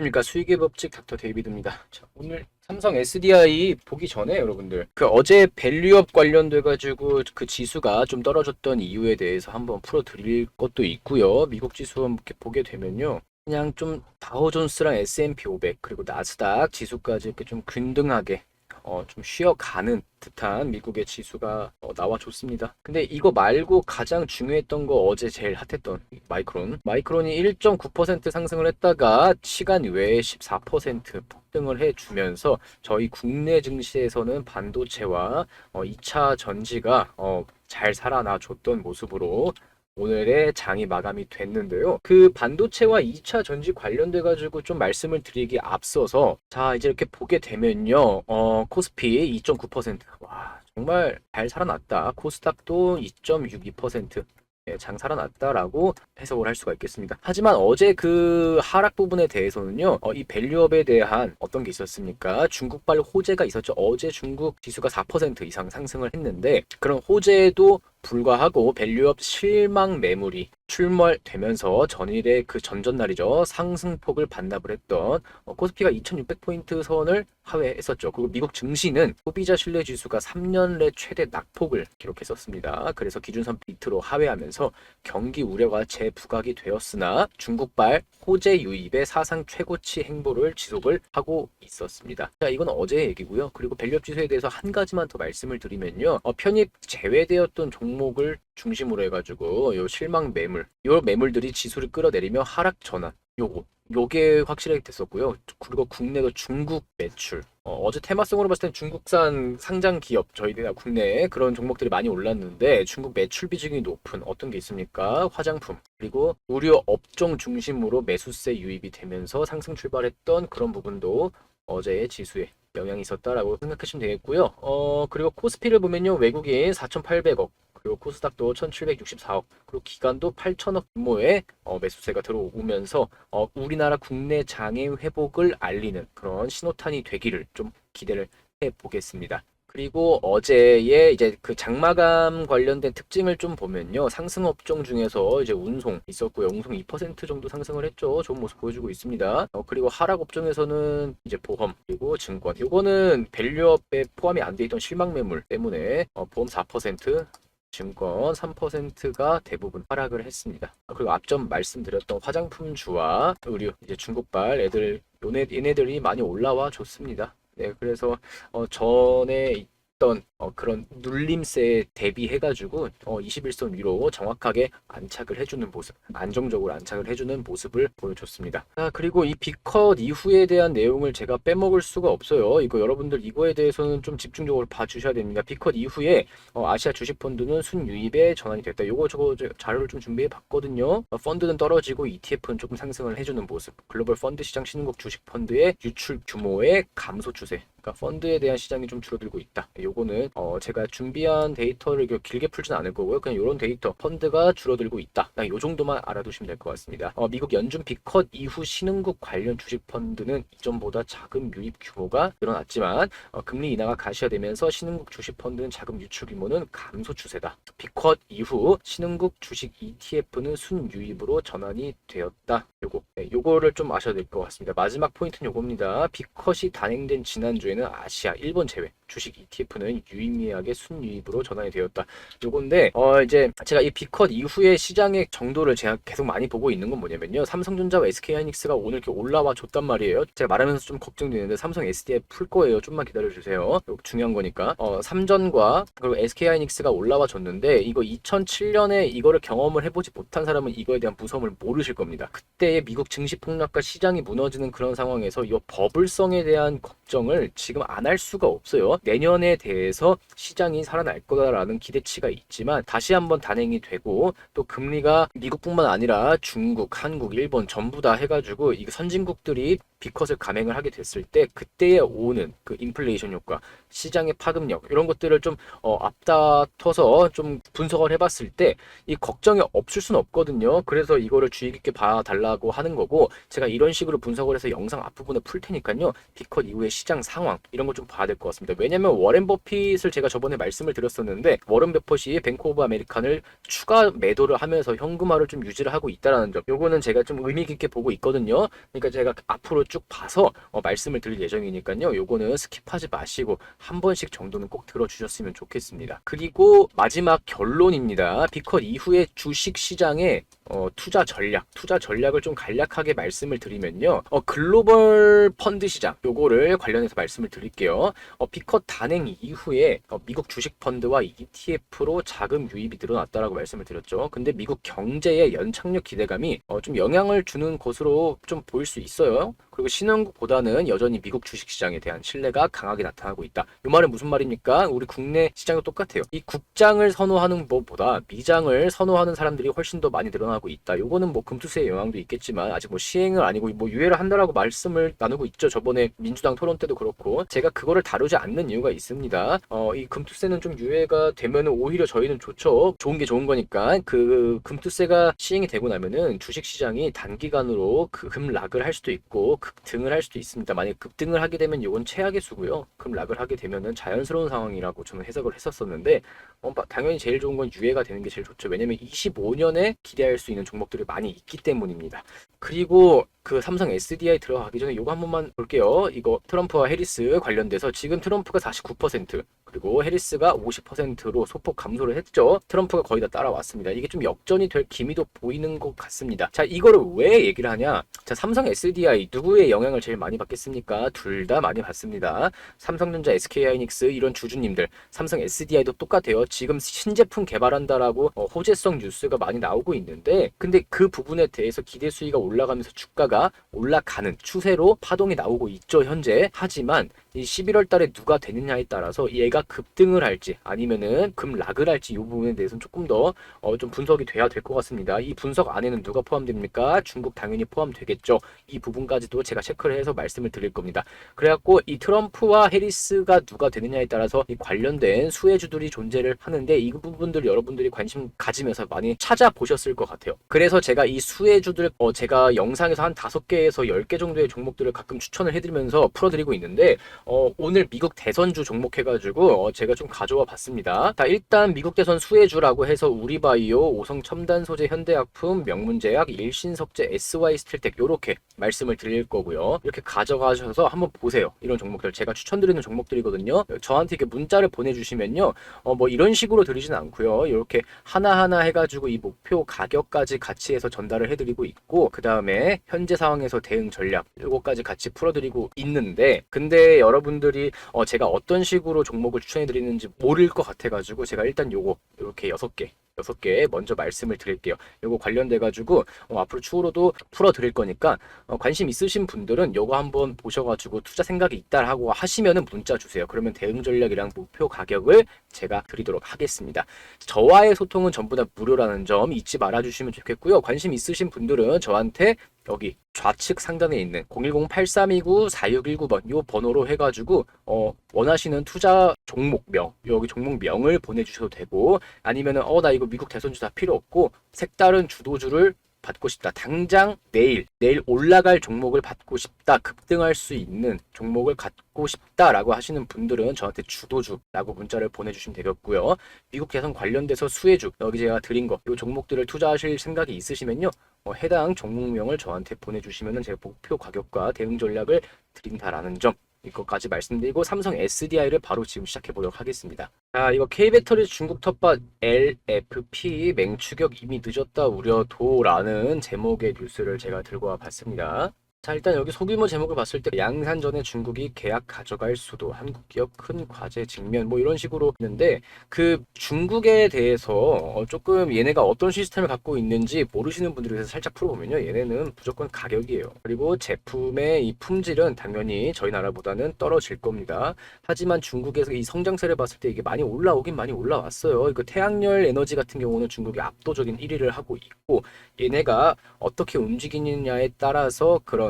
안녕하십니까 수익의 법칙 닥터 데이비드입니다. 자, 오늘 삼성 SDI 보기 전에 여러분들 그 어제 밸류업 관련돼 가지고 그 지수가 좀 떨어졌던 이유에 대해서 한번 풀어 드릴 것도 있고요. 미국 지수 이렇게 보게 되면요. 그냥 좀 다우존스랑 S&P 500 그리고 나스닥 지수까지 이렇게 좀 균등하게 어, 좀 쉬어가는 듯한 미국의 지수가 어, 나와줬습니다. 근데 이거 말고 가장 중요했던 거 어제 제일 핫했던 마이크론. 마이크론이 1.9% 상승을 했다가 시간 외에 14% 폭등을 해주면서 저희 국내 증시에서는 반도체와 어, 2차 전지가 어, 잘 살아나 줬던 모습으로 오늘의 장이 마감이 됐는데요. 그 반도체와 2차 전지 관련돼 가지고 좀 말씀을 드리기 앞서서 자 이제 이렇게 보게 되면요. 어 코스피 2.9%. 와 정말 잘 살아났다. 코스닥도 2.62%. 예, 장 살아났다라고 해석을 할 수가 있겠습니다. 하지만 어제 그 하락 부분에 대해서는요, 어, 이 밸류업에 대한 어떤 게 있었습니까? 중국발 호재가 있었죠. 어제 중국 지수가 4% 이상 상승을 했는데, 그런 호재에도 불과하고 밸류업 실망 매물이 출몰되면서 전일의 그 전전날이죠. 상승폭을 반납을 했던 어, 코스피가 2600포인트 선을 하회했었죠. 그리고 미국 증시는 소비자 신뢰 지수가 3년 내 최대 낙폭을 기록했었습니다. 그래서 기준선 밑으로 하회하면서 경기 우려가 재부각이 되었으나 중국발 호재 유입의 사상 최고치 행보를 지속을 하고 있었습니다. 자, 이건 어제 얘기고요. 그리고 밸류업 지수에 대해서 한 가지만 더 말씀을 드리면요. 어, 편입 제외되었던 종목을 중심으로 해가지고 요 실망 매물, 요 매물들이 지수를 끌어내리며 하락 전환, 요거 요게 확실하게 됐었고요. 그리고 국내도 중국 매출. 어, 제 테마성으로 봤을 땐 중국산 상장 기업 저희들 국내에 그런 종목들이 많이 올랐는데 중국 매출 비중이 높은 어떤 게 있습니까? 화장품 그리고 의료 업종 중심으로 매수세 유입이 되면서 상승 출발했던 그런 부분도 어제의 지수에 영향이 있었다라고 생각하시면 되겠고요. 어 그리고 코스피를 보면요 외국인 4,800억 그리고 코스닥도 1,764억, 그리고 기관도 8천억 규모의 어, 매수세가 들어오면서 어, 우리나라 국내 장애 회복을 알리는 그런 신호탄이 되기를 좀 기대를 해 보겠습니다. 그리고 어제의 이제 그 장마감 관련된 특징을 좀 보면요. 상승 업종 중에서 이제 운송 있었고요. 운송 2% 정도 상승을 했죠. 좋은 모습 보여주고 있습니다. 어, 그리고 하락 업종에서는 이제 보험 그리고 증권. 요거는 밸류업에 포함이 안 돼 있던 실망 매물 때문에 어, 보험 4%, 증권 3%가 대부분 하락을 했습니다. 그리고 앞전 말씀드렸던 화장품주와 의류 이제 중국발 애들 요네 얘네들이 많이 올라와 줬습니다. 네, 그래서 어, 전에 있던 어, 그런 눌림세에 대비해가지고 어, 21선 위로 정확하게 안착을 해주는 모습, 안정적으로 안착을 해주는 모습을 보여줬습니다. 아, 그리고 이 비컷 이후에 대한 내용을 제가 빼먹을 수가 없어요. 이거 여러분들 이거에 대해서는 좀 집중적으로 봐주셔야 됩니다. 비컷 이후에 어, 아시아 주식펀드는 순유입에 전환이 됐다. 요거 저거 저 자료를 좀 준비해 봤거든요. 어, 펀드는 떨어지고 ETF는 조금 상승을 해주는 모습. 글로벌 펀드 시장 신흥국 주식펀드의 유출 규모의 감소 추세. 그러니까 펀드에 대한 시장이 좀 줄어들고 있다. 요 거는 어 제가 준비한 데이터를 길게 풀진 않을 거고요. 그냥 이런 데이터 펀드가 줄어들고 있다. 그냥 요 정도만 알아두시면 될 것 같습니다. 어 미국 연준 비컷 이후 신흥국 관련 주식 펀드는 이전보다 자금 유입 규모가 늘어났지만 어 금리 인하가 가시화되면서 신흥국 주식 펀드는 자금 유출 규모는 감소 추세다. 비컷 이후 신흥국 주식 ETF는 순유입으로 전환이 되었다. 요거 네, 요거를 좀 아셔야 될 것 같습니다. 마지막 포인트는 요겁니다. 비컷이 단행된 지난주에는 아시아, 일본 제외 주식 ETF는 유의미하게 순유입으로 전환이 되었다. 요건데 어 이제 제가 이 비컷 이후의 시장의 정도를 제가 계속 많이 보고 있는 건 뭐냐면요. 삼성전자와 SK하이닉스가 오늘 이렇게 올라와 줬단 말이에요. 제가 말하면서 좀 걱정되는데 삼성 SDI 풀 거예요. 좀만 기다려 주세요. 중요한 거니까. 어 삼전과 그리고 SK하이닉스가 올라와 줬는데 이거 2007년에 이거를 경험을 해보지 못한 사람은 이거에 대한 무서움을 모르실 겁니다. 그때의 미국 증시 폭락과 시장이 무너지는 그런 상황에서 이 버블성에 대한 걱정을 지금 안 할 수가 없어요. 내년에 대해서 시장이 살아날 거다라는 기대치가 있지만 다시 한번 단행이 되고 또 금리가 미국뿐만 아니라 중국, 한국, 일본 전부 다 해가지고 이 선진국들이 비컷을 감행을 하게 됐을 때 그때에 오는 그 인플레이션 효과, 시장의 파급력 이런 것들을 좀 어, 앞다퉈서 좀 분석을 해봤을 때 이 걱정이 없을 수는 없거든요. 그래서 이거를 주의 깊게 봐달라고 하는 거고 제가 이런 식으로 분석을 해서 영상 앞부분에 풀 테니까요. 비컷 이후의 시장 상황 이런 거좀 봐야 될 것 같습니다. 왜냐면 워렌 버핏을 제가 저번에 말씀을 드렸었는데 워렌 버핏이 뱅크 오브 아메리칸을 추가 매도를 하면서 현금화를 좀 유지를 하고 있다라는 점. 요거는 제가 좀 의미 깊게 보고 있거든요. 그러니까 제가 앞으로 쭉 봐서 어, 말씀을 드릴 예정이니까요. 요거는 스킵하지 마시고 한 번씩 정도는 꼭 들어주셨으면 좋겠습니다. 그리고 마지막 결론입니다. 비컷 이후에 주식 시장의 어, 투자 전략, 투자 전략을 좀 간략하게 말씀을 드리면요. 어, 글로벌 펀드 시장, 요거를 관련해서 말씀을 드릴게요. 어, 비컷 단행 이후에 어, 미국 주식 펀드와 ETF로 자금 유입이 늘어났다라고 말씀을 드렸죠. 근데 미국 경제의 연착륙 기대감이 어, 좀 영향을 주는 것으로 좀 보일 수 있어요. 그리고 신흥국보다는 여전히 미국 주식시장에 대한 신뢰가 강하게 나타나고 있다. 이 말은 무슨 말입니까? 우리 국내 시장도 똑같아요. 이 국장을 선호하는 것보다 미장을 선호하는 사람들이 훨씬 더 많이 늘어나고 있다. 요거는 뭐 금투세의 영향도 있겠지만 아직 뭐 시행을 아니고 뭐 유예를 한다라고 말씀을 나누고 있죠. 저번에 민주당 토론 때도 그렇고 제가 그거를 다루지 않는 이유가 있습니다. 어, 이 금투세는 좀 유예가 되면 오히려 저희는 좋죠. 좋은 게 좋은 거니까 그 금투세가 시행이 되고 나면은 주식시장이 단기간으로 그 급락을 할 수도 있고 급등을 할 수도 있습니다. 만약 급등을 하게 되면 이건 최악의 수고요. 급락을 하게 되면은 자연스러운 상황이라고 저는 해석을 했었었는데 어, 바- 당연히 제일 좋은 건 유예가 되는 게 제일 좋죠. 왜냐면 25년에 기대할 수 있는 종목들이 많이 있기 때문입니다. 그리고 그 삼성 SDI 들어가기 전에 이거 한 번만 볼게요. 이거 트럼프와 해리스 관련돼서 지금 트럼프가 49% 그리고 해리스가 50%로 소폭 감소를 했죠. 트럼프가 거의 다 따라왔습니다. 이게 좀 역전이 될 기미도 보이는 것 같습니다. 자, 이거를 왜 얘기를 하냐? 자, 삼성 SDI 누구의 영향을 제일 많이 받겠습니까? 둘 다 많이 받습니다. 삼성전자, SK하이닉스 이런 주주님들, 삼성 SDI도 똑같아요. 지금 신제품 개발한다라고 어, 호재성 뉴스가 많이 나오고 있는데, 근데 그 부분에 대해서 기대 수위가 올 라가면서 주가가 올라가는 추세로 파동이 나오고 있죠, 현재. 하지만 이 11월 달에 누가 되느냐에 따라서 얘가 급등을 할지 아니면은 급락을 할지 이 부분에 대해서는 조금 더 어, 좀 분석이 돼야 될 것 같습니다. 이 분석 안에는 누가 포함됩니까? 중국 당연히 포함되겠죠. 이 부분까지도 제가 체크를 해서 말씀을 드릴 겁니다. 그래갖고 이 트럼프와 해리스가 누가 되느냐에 따라서 이 관련된 수혜주들이 존재를 하는데 이 부분들 여러분들이 관심 가지면서 많이 찾아보셨을 것 같아요. 그래서 제가 이 수혜주들 어, 제가 영상에서 한 다섯 개에서 열 개 정도의 종목들을 가끔 추천을 해드리면서 풀어드리고 있는데 어, 오늘 미국 대선주 종목 해가지고 어, 제가 좀 가져와 봤습니다. 자, 일단 미국 대선 수혜주라고 해서 우리바이오, 오성 첨단 소재, 현대약품, 명문제약, 일신석재, SY스틸텍 요렇게 말씀을 드릴 거고요. 이렇게 가져가셔서 한번 보세요. 이런 종목들 제가 추천드리는 종목들이거든요. 저한테 이렇게 문자를 보내주시면요. 어, 뭐 이런 식으로 드리진 않고요. 이렇게 하나하나 해가지고 이 목표 가격까지 같이 해서 전달을 해드리고 있고 그 다음에 현재 상황에서 대응 전략 요거까지 같이 풀어드리고 있는데 근데 여러분들이 어, 제가 어떤 식으로 종목을 추천해 드리는지 모를 것 같아 가지고 제가 일단 요거 이렇게 여섯 개 여섯 개 먼저 말씀을 드릴게요. 요거 관련돼 가지고 어, 앞으로 추후로도 풀어 드릴 거니까 어, 관심 있으신 분들은 요거 한번 보셔 가지고 투자 생각이 있다 하고 하시면은 문자 주세요. 그러면 대응 전략이랑 목표 가격을 제가 드리도록 하겠습니다. 저와의 소통은 전부 다 무료라는 점 잊지 말아 주시면 좋겠고요. 관심 있으신 분들은 저한테 여기 좌측 상단에 있는 010-8329-4619번 요 번호로 해가지고 어 원하시는 투자 종목명 여기 종목명을 보내주셔도 되고 아니면은 어나 이거 미국 대선주 다 필요 없고 색다른 주도주를 받고 싶다. 당장 내일 내일 올라갈 종목을 받고 싶다. 급등할 수 있는 종목을 갖고 싶다라고 하시는 분들은 저한테 주도주라고 문자를 보내주시면 되겠고요. 미국 대선 관련돼서 수혜주 여기 제가 드린 거 이 종목들을 투자하실 생각이 있으시면요. 어, 해당 종목명을 저한테 보내주시면은 제가 목표 가격과 대응 전략을 드린다라는 점 이것까지 말씀드리고 삼성 SDI를 바로 지금 시작해 보도록 하겠습니다. 자, 이거 K배터리 중국 텃밭 LFP 맹추격 이미 늦었다 우려도라는 제목의 뉴스를 제가 들고 와 봤습니다. 자, 일단 여기 소규모 제목을 봤을 때 양산 전에 중국이 계약 가져갈 수도 한국 기업 큰 과제 직면 뭐 이런 식으로 있는데 그 중국에 대해서 어, 조금 얘네가 어떤 시스템을 갖고 있는지 모르시는 분들에 대해서 살짝 풀어보면요. 얘네는 무조건 가격이에요. 그리고 제품의 이 품질은 당연히 저희 나라보다는 떨어질 겁니다. 하지만 중국에서 이 성장세를 봤을 때 이게 많이 올라오긴 많이 올라왔어요. 이거 태양열 에너지 같은 경우는 중국이 압도적인 1위를 하고 있고 얘네가 어떻게 움직이느냐에 따라서 그런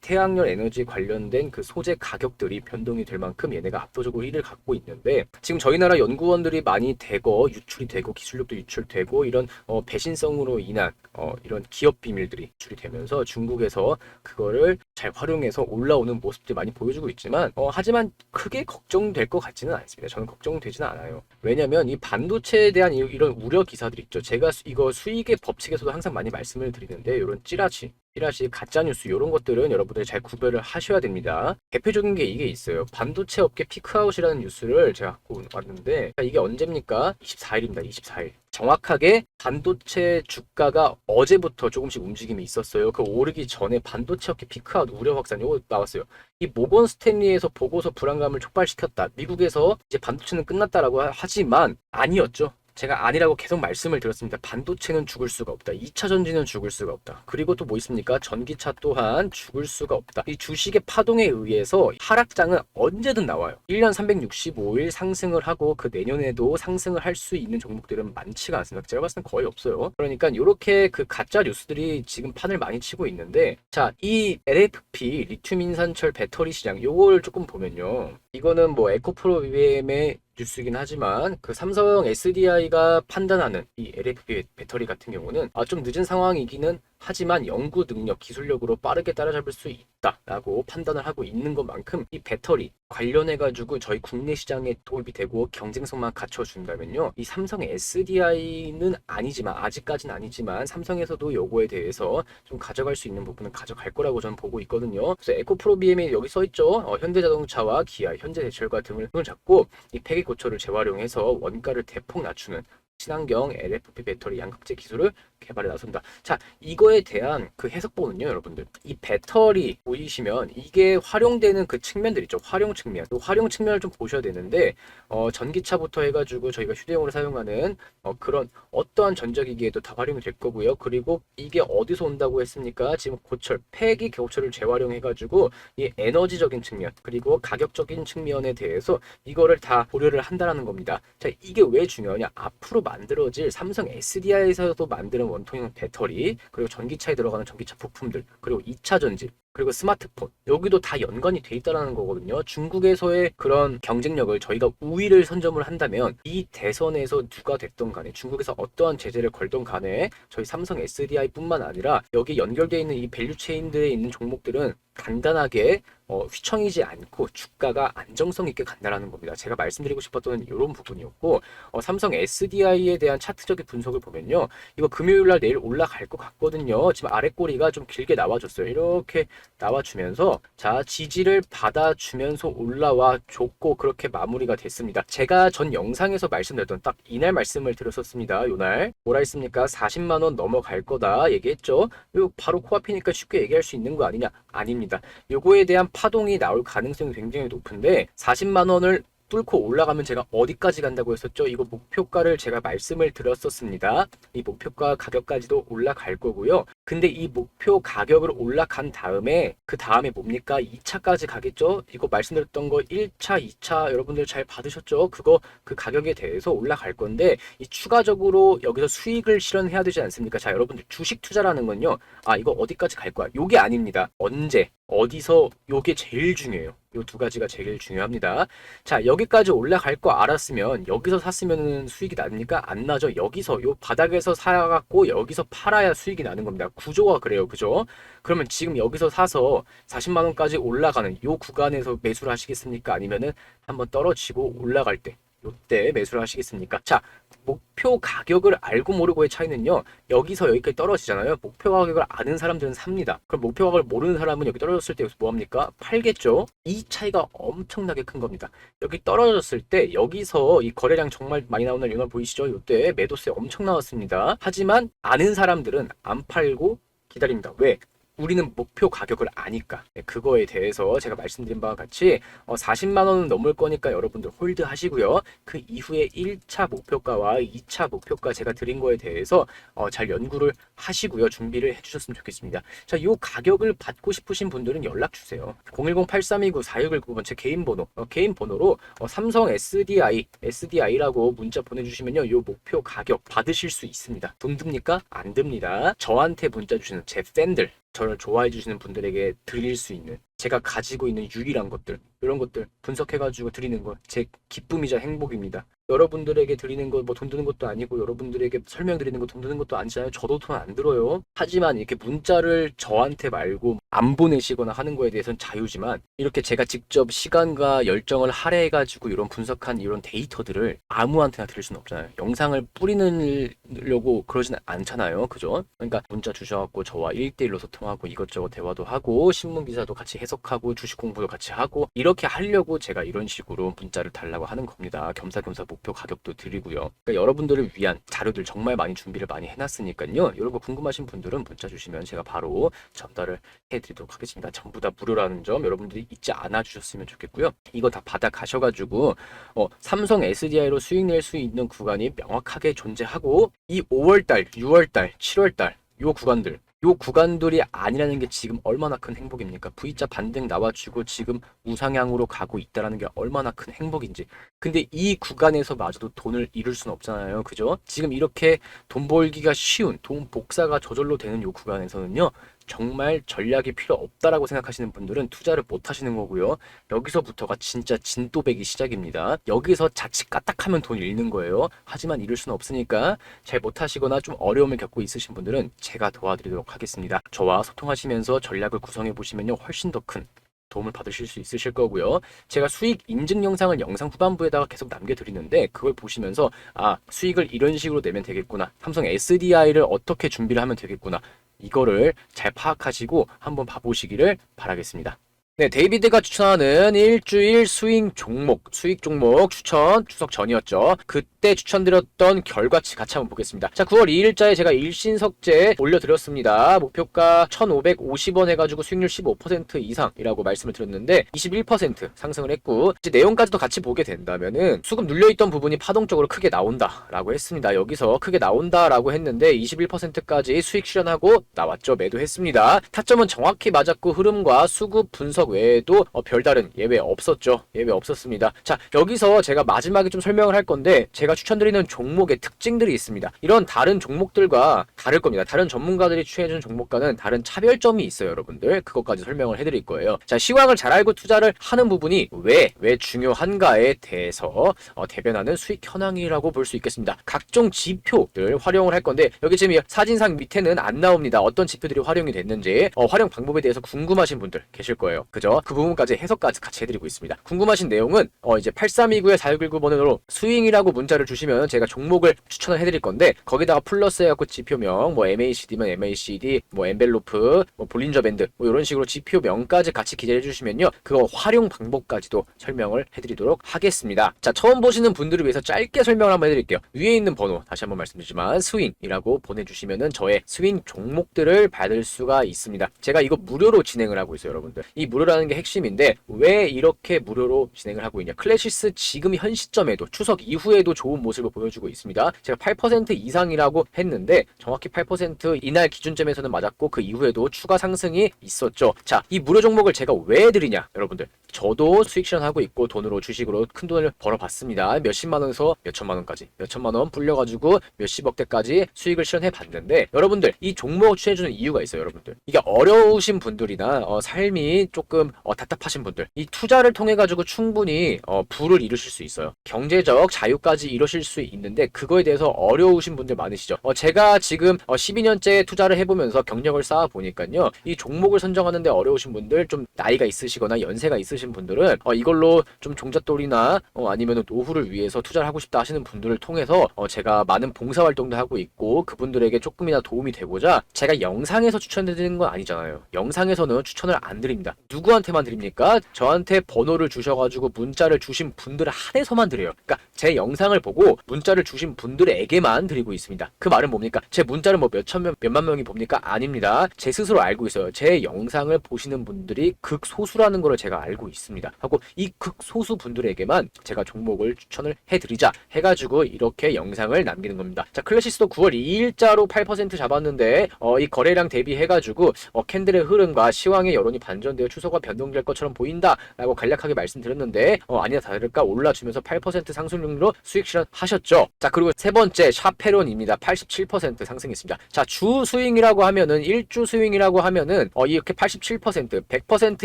태양열 에너지 관련된 그 소재 가격들이 변동이 될 만큼 얘네가 압도적으로 1위를 갖고 있는데 지금 저희 나라 연구원들이 많이 되고 유출이 되고 기술력도 유출되고 이런 어, 배신성으로 인한 어, 이런 기업 비밀들이 유출이 되면서 중국에서 그거를 잘 활용해서 올라오는 모습들 많이 보여주고 있지만 어, 하지만 크게 걱정될 것 같지는 않습니다. 저는 걱정되지는 않아요. 왜냐면 이 반도체에 대한 이- 이런 우려 기사들 있죠. 제가 수- 이거 수익의 법칙에서도 항상 많이 말씀을 드리는데 이런 찌라시 찌라시 가짜 뉴스 이런 것들은 여러분 여러분들 잘 구별을 하셔야 됩니다. 대표적인 게 이게 있어요. 반도체 업계 피크아웃이라는 뉴스를 제가 갖고 왔는데 자, 이게 언제입니까? 24일입니다. 24일. 정확하게 반도체 주가가 어제부터 조금씩 움직임이 있었어요. 그 오르기 전에 반도체 업계 피크아웃 우려 확산 이거 나왔어요. 이 모건 스탠리에서 보고서 불안감을 촉발시켰다. 미국에서 이제 반도체는 끝났다라고 하- 하지만 아니었죠. 제가 아니라고 계속 말씀을 드렸습니다. 반도체는 죽을 수가 없다. 2차 전지는 죽을 수가 없다. 그리고 또 뭐 있습니까? 전기차 또한 죽을 수가 없다. 이 주식의 파동에 의해서 하락장은 언제든 나와요. 1년 365일 상승을 하고 그 내년에도 상승을 할 수 있는 종목들은 많지가 않습니다. 제가 봤을 땐 거의 없어요. 그러니까 이렇게 그 가짜 뉴스들이 지금 판을 많이 치고 있는데 자, 이 LFP 리튬 인산철 배터리 시장 요걸 조금 보면요. 이거는 뭐 에코프로 BM의 뉴스긴 하지만 그 삼성 SDI가 판단하는 이 LFP 배터리 같은 경우는 아, 좀 늦은 상황이기는 하지만 연구 능력, 기술력으로 빠르게 따라잡을 수 있다라고 판단을 하고 있는 것만큼 이 배터리 관련해 가지고 저희 국내 시장에 도움이 되고 경쟁성만 갖춰준다면요. 이 삼성 SDI는 아니지만 아직까지는 아니지만 삼성에서도 요거에 대해서 좀 가져갈 수 있는 부분은 가져갈 거라고 저는 보고 있거든요. 그래서 에코프로 BM에 여기 써 있죠. 어, 현대자동차와 기아, 현대제철과 등을 손을 잡고 이 폐기 고철을 재활용해서 원가를 대폭 낮추는 친환경 LFP 배터리 양극재 기술을 개발에 나선다. 자, 이거에 대한 그 해석본은요, 여러분들. 이 배터리 보이시면 이게 활용되는 그 측면들 있죠. 활용 측면. 그 활용 측면을 좀 보셔야 되는데, 어, 전기차부터 해가지고 저희가 휴대용으로 사용하는 어, 그런 어떠한 전자기기에도 다 활용이 될 거고요. 그리고 이게 어디서 온다고 했습니까? 지금 고철, 폐기 고철을 재활용해가지고 이 에너지적인 측면, 그리고 가격적인 측면에 대해서 이거를 다 고려를 한다라는 겁니다. 자, 이게 왜 중요하냐? 앞으로 만들어질 삼성 SDI에서도 만드는 원통형 배터리, 그리고 전기차에 들어가는 전기차 부품들, 그리고 2차 전지, 그리고 스마트폰 여기도 다 연관이 돼 있다라는 거거든요. 중국에서의 그런 경쟁력을 저희가 우위를 선점을 한다면 이 대선에서 누가 됐던 간에 중국에서 어떠한 제재를 걸던 간에 저희 삼성 SDI뿐만 아니라 여기 연결되어 있는 이 밸류 체인들에 있는 종목들은 간단하게 어, 휘청이지 않고 주가가 안정성 있게 간다라는 겁니다. 제가 말씀드리고 싶었던 이런 부분이었고 어, 삼성 SDI에 대한 차트적인 분석을 보면요. 이거 금요일 날 내일 올라갈 것 같거든요. 지금 아래 꼬리가 좀 길게 나와줬어요. 이렇게 나와주면서 자 지지를 받아주면서 올라와 줬고 그렇게 마무리가 됐습니다. 제가 전 영상에서 말씀드렸던 딱 이날 말씀을 드렸었습니다. 요날 뭐라 했습니까? 40만 원 넘어갈 거다 얘기했죠. 요 바로 코앞이니까 쉽게 얘기할 수 있는 거 아니냐? 아닙니다. 요거에 대한 파동이 나올 가능성이 굉장히 높은데 40만 원을 뚫고 올라가면 제가 어디까지 간다고 했었죠? 이거 목표가를 제가 말씀을 드렸었습니다. 이 목표가 가격까지도 올라갈 거고요. 근데 이 목표 가격을 올라간 다음에 그 다음에 뭡니까? 2차까지 가겠죠? 이거 말씀드렸던 거 1차, 2차 여러분들 잘 받으셨죠? 그거 그 가격에 대해서 올라갈 건데 이 추가적으로 여기서 수익을 실현해야 되지 않습니까? 자, 여러분들 주식 투자라는 건요. 아, 이거 어디까지 갈 거야? 요게 아닙니다. 언제, 어디서 요게 제일 중요해요. 요 두 가지가 제일 중요합니다. 자, 여기까지 올라갈 거 알았으면 여기서 샀으면 수익이 납니까? 안 나죠. 여기서 요 바닥에서 사갖고 여기서 팔아야 수익이 나는 겁니다. 구조가 그래요. 그죠? 그러면 지금 여기서 사서 40만 원까지 올라가는 요 구간에서 매수를 하시겠습니까? 아니면은 한번 떨어지고 올라갈 때 요때 매수를 하시겠습니까? 자, 목표 가격을 알고 모르고의 차이는요. 여기서 여기까지 떨어지잖아요. 목표 가격을 아는 사람들은 삽니다. 그럼 목표 가격을 모르는 사람은 여기 떨어졌을 때 여기서 뭐 합니까? 팔겠죠. 이 차이가 엄청나게 큰 겁니다. 여기 떨어졌을 때 여기서 이 거래량 정말 많이 나오는 이날 보이시죠? 이때 매도세 엄청 나왔습니다. 하지만 아는 사람들은 안 팔고 기다립니다. 왜? 우리는 목표 가격을 아니까 네, 그거에 대해서 제가 말씀드린 바와 같이 어, 40만 원은 넘을 거니까 여러분들 홀드 하시고요. 그 이후에 1차 목표가와 2차 목표가 제가 드린 거에 대해서 어, 잘 연구를 하시고요. 준비를 해주셨으면 좋겠습니다. 자, 이 가격을 받고 싶으신 분들은 연락 주세요. 010-8329-4619번 제 개인 번호, 어, 개인 번호로 어, 삼성 SDI, SDI라고 문자 보내주시면요. 이 목표 가격 받으실 수 있습니다. 돈 듭니까? 안 듭니다. 저한테 문자 주시는 제 팬들, 저를 좋아해 주시는 분들에게 드릴 수 있는 제가 가지고 있는 유일한 것들 이런 것들 분석해가지고 드리는 거 제 기쁨이자 행복입니다. 여러분들에게 드리는 거 뭐 돈 드는 것도 아니고 여러분들에게 설명드리는 거 돈 드는 것도 아니잖아요. 저도 돈 안 들어요. 하지만 이렇게 문자를 저한테 말고 안 보내시거나 하는 거에 대해서는 자유지만 이렇게 제가 직접 시간과 열정을 할애해 가지고 이런 분석한 이런 데이터들을 아무한테나 드릴 수는 없잖아요. 영상을 뿌리려고 그러진 않잖아요. 그죠? 그러니까 문자 주셔 갖고 저와 1대1로 소통하고 이것저것 대화도 하고 신문 기사도 같이 해석하고 주식 공부도 같이 하고 이렇게 하려고 제가 이런 식으로 문자를 달라고 하는 겁니다. 겸사겸사 목표 가격도 드리고요. 그러니까 여러분들을 위한 자료들 정말 많이 준비를 많이 해놨으니까요. 거 궁금하신 분들은 문자 주시면 제가 바로 전달을 해드리도록 하겠습니다. 전부 다 무료라는 점 여러분들이 잊지 않아 주셨으면 좋겠고요. 이거 다 받아 가셔가지고 어, 삼성 SDI로 수익 낼 수 있는 구간이 명확하게 존재하고 이 5월달, 6월달, 7월달 요 구간들 요 구간들이 아니라는 게 지금 얼마나 큰 행복입니까? V자 반등 나와주고 지금 우상향으로 가고 있다라는 게 얼마나 큰 행복인지. 근데 이 구간에서 마저도 돈을 잃을 수는 없잖아요. 그죠? 지금 이렇게 돈 벌기가 쉬운, 돈 복사가 저절로 되는 요 구간에서는요. 정말 전략이 필요 없다라고 생각하시는 분들은 투자를 못 하시는 거고요. 여기서부터가 진짜 진또배기 시작입니다. 여기서 자칫 까딱하면 돈 잃는 거예요. 하지만 잃을 수는 없으니까 잘 못 하시거나 좀 어려움을 겪고 있으신 분들은 제가 도와드리도록 하겠습니다. 저와 소통하시면서 전략을 구성해 보시면요. 훨씬 더 큰 도움을 받으실 수 있으실 거고요. 제가 수익 인증 영상을 영상 후반부에다가 계속 남겨드리는데 그걸 보시면서 아 수익을 이런 식으로 내면 되겠구나. 삼성 SDI를 어떻게 준비를 하면 되겠구나. 이거를 잘 파악하시고 한번 봐보시기를 바라겠습니다. 네, 데이비드가 추천하는 일주일 스윙 종목, 수익 종목 추천 추석 전이었죠. 그때 추천드렸던 결과치 같이 한번 보겠습니다. 자, 9월 2일자에 제가 일신석재 올려드렸습니다. 목표가 1,550원 해가지고 수익률 15% 이상이라고 말씀을 드렸는데 21% 상승을 했고 이제 내용까지도 같이 보게 된다면은 수급 눌려있던 부분이 파동적으로 크게 나온다라고 했습니다. 여기서 크게 나온다라고 했는데 21%까지 수익 실현하고 나왔죠. 매도했습니다. 타점은 정확히 맞았고 흐름과 수급 분석 외에도 어, 별다른 예외 없었죠. 예외 없었습니다. 자, 여기서 제가 마지막에 좀 설명을 할 건데 제가 추천드리는 종목의 특징들이 있습니다. 이런 다른 종목들과 다를 겁니다. 다른 전문가들이 추천해준 종목과는 다른 차별점이 있어요, 여러분들. 그것까지 설명을 해드릴 거예요. 자, 시황을 잘 알고 투자를 하는 부분이 왜, 왜 중요한가에 대해서 어, 대변하는 수익 현황이라고 볼 수 있겠습니다. 각종 지표들 활용을 할 건데 여기 지금 이 사진상 밑에는 안 나옵니다. 어떤 지표들이 활용이 됐는지 어, 활용 방법에 대해서 궁금하신 분들 계실 거예요. 그죠? 그 부분까지 해석까지 같이 해드리고 있습니다. 궁금하신 내용은 어, 이제 8329에 4619번으로 스윙이라고 문자를 주시면 제가 종목을 추천을 해드릴 건데 거기다가 플러스 해갖고 지표명 뭐 MACD면 MACD 뭐 엔벨로프 뭐 볼린저 밴드 뭐 이런 식으로 지표명까지 같이 기재해 주시면요 그거 활용 방법까지도 설명을 해드리도록 하겠습니다. 자 처음 보시는 분들을 위해서 짧게 설명을 한번 해드릴게요. 위에 있는 번호 다시 한번 말씀드리지만 스윙이라고 보내주시면은 저의 스윙 종목들을 받을 수가 있습니다. 제가 이거 무료로 진행을 하고 있어요, 여러분들. 이 무료 라는 게 핵심인데 왜 이렇게 무료로 진행을 하고 있냐? 클래시스 지금 현 시점에도 추석 이후에도 좋은 모습을 보여주고 있습니다. 제가 8% 이상이라고 했는데 정확히 8% 이날 기준점에서는 맞았고 그 이후에도 추가 상승이 있었죠. 자, 이 무료 종목을 제가 왜 드리냐, 여러분들. 저도 수익 실현하고 있고 돈으로 주식으로 큰 돈을 벌어봤습니다. 몇십만 원에서 몇천만 원까지 몇천만 원 불려가지고 몇십억 대까지 수익을 실현해 봤는데 여러분들 이 종목 추천해주는 이유가 있어요, 여러분들. 이게 어려우신 분들이나 어, 삶이 조금 어, 답답하신 분들 이 투자를 통해 가지고 충분히 어, 부를 이루실 수 있어요. 경제적 자유까지 이루실 수 있는데 그거에 대해서 어려우신 분들 많으시죠. 어, 제가 지금 어, 12년째 투자를 해보면서 경력을 쌓아 보니까요, 이 종목을 선정하는데 어려우신 분들 좀 나이가 있으시거나 연세가 있으신 분들은 어, 이걸로 좀 종잣돈이나 어, 아니면 노후를 위해서 투자를 하고 싶다 하시는 분들을 통해서 어, 제가 많은 봉사 활동도 하고 있고 그분들에게 조금이나 도움이 되고자 제가 영상에서 추천드리는 건 아니잖아요. 영상에서는 추천을 안 드립니다. 누구한테만 드립니까? 저한테 번호를 주셔가지고 문자를 주신 분들 한해서만 드려요. 그러니까 제 영상을 보고 문자를 주신 분들에게만 드리고 있습니다. 그 말은 뭡니까? 제 문자를 뭐 몇천 명, 몇만 명이 봅니까? 아닙니다. 제 스스로 알고 있어요. 제 영상을 보시는 분들이 극소수라는 걸 제가 알고 있습니다. 하고 이 극소수 분들에게만 제가 종목을 추천을 해드리자 해가지고 이렇게 영상을 남기는 겁니다. 자, 클래시스도 9월 2일자로 8% 잡았는데 어, 이 거래량 대비해가지고 어, 캔들의 흐름과 시황의 여론이 반전되어 추 세가 변동될 것처럼 보인다라고 간략하게 말씀드렸는데 어, 아니나 다를까 올라주면서 8% 상승률로 수익 실현 실현하셨죠. 자 그리고 세 번째 샤페론입니다. 87% 상승했습니다. 자주 스윙이라고 하면은 일주 스윙이라고 하면은 어 이렇게 87% 100%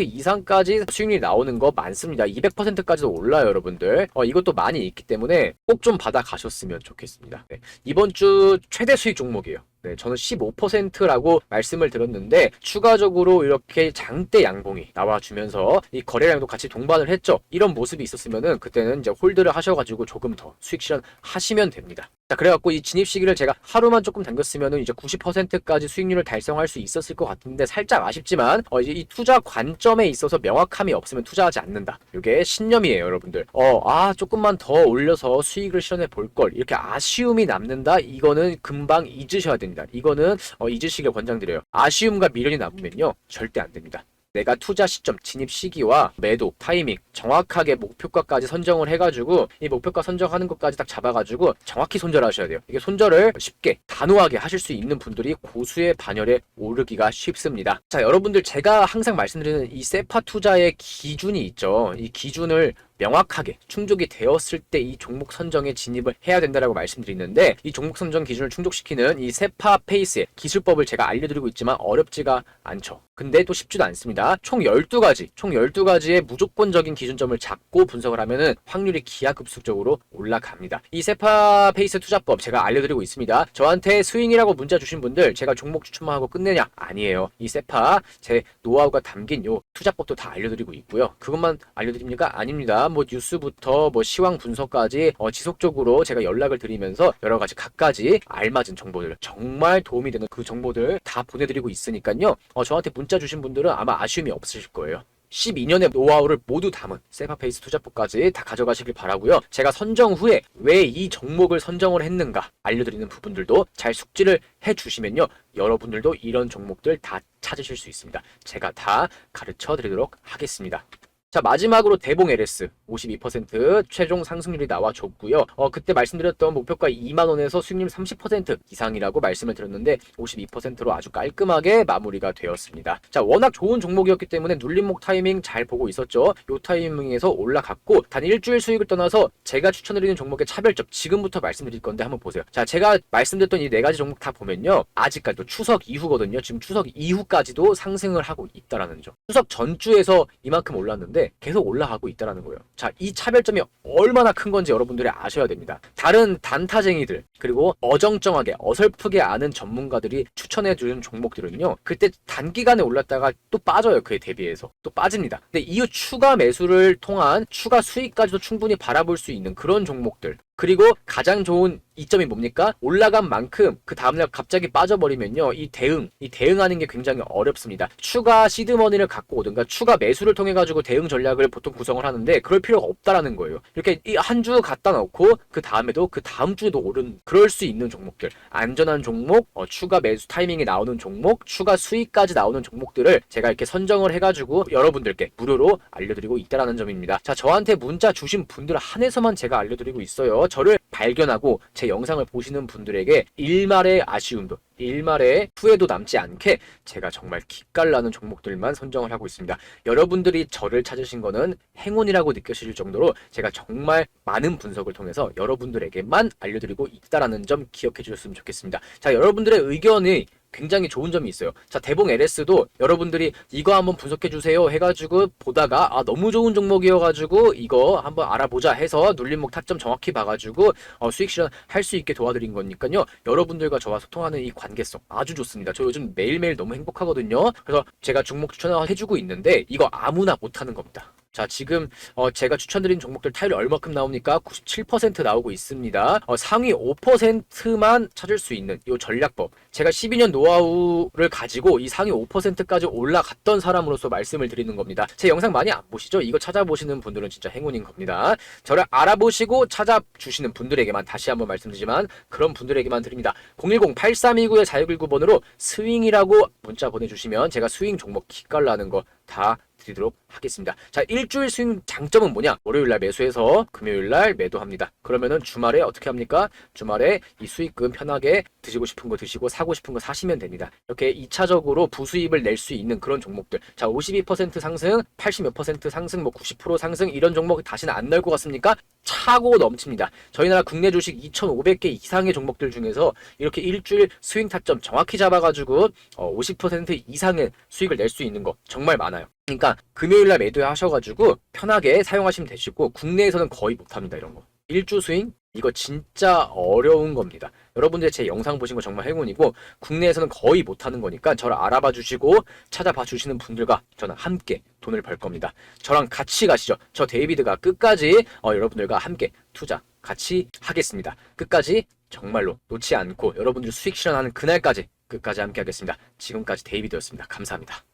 이상까지 수익률이 나오는 거 많습니다. 200%까지도 올라요, 여러분들. 어 이것도 많이 있기 때문에 꼭 좀 받아 가셨으면 좋겠습니다. 네, 이번 주 최대 수익 종목이에요. 네, 저는 15%라고 말씀을 드렸는데 추가적으로 이렇게 장대 양봉이 나와주면서 이 거래량도 같이 동반을 했죠. 이런 모습이 있었으면은 그때는 이제 홀드를 하셔가지고 조금 더 수익 실현 하시면 됩니다. 자, 그래갖고 이 진입 시기를 제가 하루만 조금 당겼으면은 이제 90%까지 수익률을 달성할 수 있었을 것 같은데 살짝 아쉽지만 어 이제 이 투자 관점에 있어서 명확함이 없으면 투자하지 않는다. 이게 신념이에요, 여러분들. 어, 아 조금만 더 올려서 수익을 실현해 볼 걸 이렇게 아쉬움이 남는다. 이거는 금방 잊으셔야 됩니다. 이거는 어, 잊으시길 권장드려요. 아쉬움과 미련이 남으면요 절대 안 됩니다. 내가 투자 시점, 진입 시기와 매도, 타이밍 정확하게 목표가까지 선정을 해가지고 이 목표가 선정하는 것까지 딱 잡아가지고 정확히 손절하셔야 돼요. 이게 손절을 쉽게 단호하게 하실 수 있는 분들이 고수의 반열에 오르기가 쉽습니다. 자, 여러분들 제가 항상 말씀드리는 이 세파 투자의 기준이 있죠. 이 기준을 명확하게 충족이 되었을 때 이 종목 선정에 진입을 해야 된다라고 말씀드리는데 이 종목 선정 기준을 충족시키는 이 세파 페이스의 기술법을 제가 알려드리고 있지만 어렵지가 않죠. 근데 또 쉽지도 않습니다. 총 12가지, 총 12가지의 무조건적인 기준점을 잡고 분석을 하면은 확률이 기하급수적으로 올라갑니다. 이 세파 페이스 투자법 제가 알려드리고 있습니다. 저한테 스윙이라고 문자 주신 분들 제가 종목 추천만 하고 끝내냐? 아니에요. 이 세파 제 노하우가 담긴 요 투자법도 다 알려드리고 있고요. 그것만 알려드립니까? 아닙니다. 뭐 뉴스부터 뭐 시황 분석까지 어, 지속적으로 제가 연락을 드리면서 여러 가지 각가지 알맞은 정보들 정말 도움이 되는 그 정보들 다 보내드리고 있으니까요. 어, 저한테 문자 주신 분들은 아마 아쉬움이 없으실 거예요. 12년의 노하우를 모두 담은 세파페이스 투자법까지 다 가져가시길 바라고요. 제가 선정 후에 왜 이 종목을 선정을 했는가 알려드리는 부분들도 잘 숙지를 해주시면요. 여러분들도 이런 종목들 다 찾으실 수 있습니다. 제가 다 가르쳐 드리도록 하겠습니다. 자 마지막으로 대봉 LS 52% 최종 상승률이 나와줬고요. 어 그때 말씀드렸던 목표가 2만 원에서 수익률 30% 이상이라고 말씀을 드렸는데 52%로 아주 깔끔하게 마무리가 되었습니다. 자 워낙 좋은 종목이었기 때문에 눌림목 타이밍 잘 보고 있었죠. 요 타이밍에서 올라갔고 단 일주일 수익을 떠나서 제가 추천드리는 종목의 차별점 지금부터 말씀드릴 건데 한번 보세요. 자 제가 말씀드렸던 이 네 가지 종목 다 보면요 아직까지도 추석 이후거든요. 지금 추석 이후까지도 상승을 하고 있다라는 점. 추석 전주에서 이만큼 올랐는데 계속 올라가고 있다라는 거예요. 자, 이 차별점이 얼마나 큰 건지 여러분들이 아셔야 됩니다. 다른 단타쟁이들 그리고 어정쩡하게 어설프게 아는 전문가들이 추천해 주는 종목들은요. 그때 단기간에 올랐다가 또 빠져요. 그에 대비해서. 또 빠집니다. 근데 이후 추가 매수를 통한 추가 수익까지도 충분히 바라볼 수 있는 그런 종목들 그리고 가장 좋은 이점이 뭡니까? 올라간 만큼 그 다음날 갑자기 빠져버리면요. 이 대응, 이 대응하는 게 굉장히 어렵습니다. 추가 시드머니를 갖고 오든가 추가 매수를 통해 가지고 대응 전략을 보통 구성을 하는데 그럴 필요가 없다라는 거예요. 이렇게 한주 갖다 놓고 그 다음에도 그 다음 주에도 오른 그럴 수 있는 종목들, 안전한 종목, 어, 추가 매수 타이밍이 나오는 종목, 추가 수익까지 나오는 종목들을 제가 이렇게 선정을 해가지고 여러분들께 무료로 알려드리고 있다라는 점입니다. 자, 저한테 문자 주신 분들 한해서만 제가 알려드리고 있어요. 저를 발견하고 제 영상을 보시는 분들에게 일말의 아쉬움도 일말의 후회도 남지 않게 제가 정말 기깔나는 종목들만 선정을 하고 있습니다. 여러분들이 저를 찾으신 거는 행운이라고 느껴질 정도로 제가 정말 많은 분석을 통해서 여러분들에게만 알려드리고 있다라는 점 기억해 주셨으면 좋겠습니다. 자, 여러분들의 의견이 굉장히 좋은 점이 있어요. 자, 대봉 LS도 여러분들이 이거 한번 분석해 주세요 해가지고 보다가 아 너무 좋은 종목이어가지고 이거 한번 알아보자 해서 눌림목 타점 정확히 봐가지고 어, 수익 실현 할 수 있게 도와드린 거니까요. 여러분들과 저와 소통하는 이 관계성 아주 좋습니다. 저 요즘 매일매일 너무 행복하거든요. 그래서 제가 종목 추천을 해주고 있는데 이거 아무나 못하는 겁니다. 자, 지금 어, 제가 추천드린 종목들 타율이 얼마큼 나옵니까? 97% 나오고 있습니다. 어, 상위 5%만 찾을 수 있는 이 전략법. 제가 12년 노하우를 가지고 이 상위 5%까지 올라갔던 사람으로서 말씀을 드리는 겁니다. 제 영상 많이 안 보시죠? 이거 찾아보시는 분들은 진짜 행운인 겁니다. 저를 알아보시고 찾아주시는 분들에게만 다시 한번 말씀드리지만 그런 분들에게만 드립니다. 010-8329-4619번으로 스윙이라고 문자 보내주시면 제가 스윙 종목 기깔나는 거 다 드리도록 하겠습니다. 자, 일주일 스윙 장점은 뭐냐? 월요일 날 매수해서 금요일 날 매도합니다. 그러면은 주말에 어떻게 합니까? 주말에 이 수익금 편하게 드시고 싶은 거 드시고 사고 싶은 거 사시면 됩니다. 이렇게 2차적으로 부수입을 낼 수 있는 그런 종목들. 자, 52% 상승, 80몇 퍼센트 상승, 뭐 90% 상승 이런 종목 다시는 안 나올 것 같습니까? 차고 넘칩니다. 저희 나라 국내 주식 2,500개 이상의 종목들 중에서 이렇게 일주일 스윙 타점 정확히 잡아가지고 어, 50% 이상의 수익을 낼 수 있는 거 정말 많아요. 그러니까 금요일 날 매도하셔가지고 편하게 사용하시면 되시고 국내에서는 거의 못합니다 이런 거. 일주 스윙 이거 진짜 어려운 겁니다. 여러분들 제 영상 보신 거 정말 행운이고 국내에서는 거의 못하는 거니까 저를 알아봐 주시고 찾아봐 주시는 분들과 저는 함께 돈을 벌 겁니다. 저랑 같이 가시죠. 저 데이비드가 끝까지 어, 여러분들과 함께 투자 같이 하겠습니다. 끝까지 정말로 놓지 않고 여러분들 수익 실현하는 그날까지 끝까지 함께 하겠습니다. 지금까지 데이비드였습니다. 감사합니다.